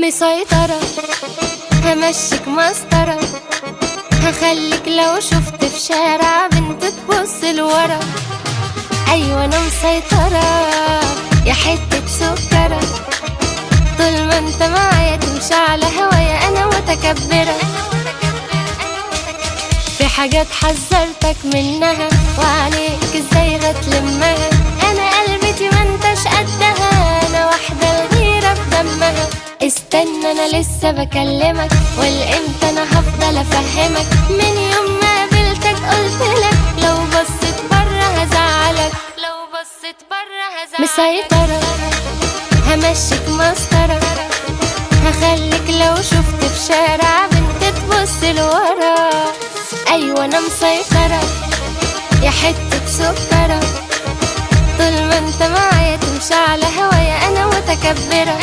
مسيطرة. همشيك مسطرة. هخليك لو شفت في شارع بنت تبص لورا. أيوة أنا مسيطرة. يا حتة سكرة. طول ما أنت معايا تمشي على هوايا أنا متكبرة. في حاجات حذرتك منها وعليك استنى أنا لسه بكلمك والإمتى أنا هفضل أفهمك؟ من يوم ما قابلتك قلت لك لو بصيت بره هزعلك لو بصيت بره هزعلك. مسيطرة همشيك مسطرة هخليك لو شفت في شارع بنت تبص لورا. أيوه أنا مسيطرة يا حتة سكرة. طول ما أنت معايا تمشي على هوايا أنا متكبرة.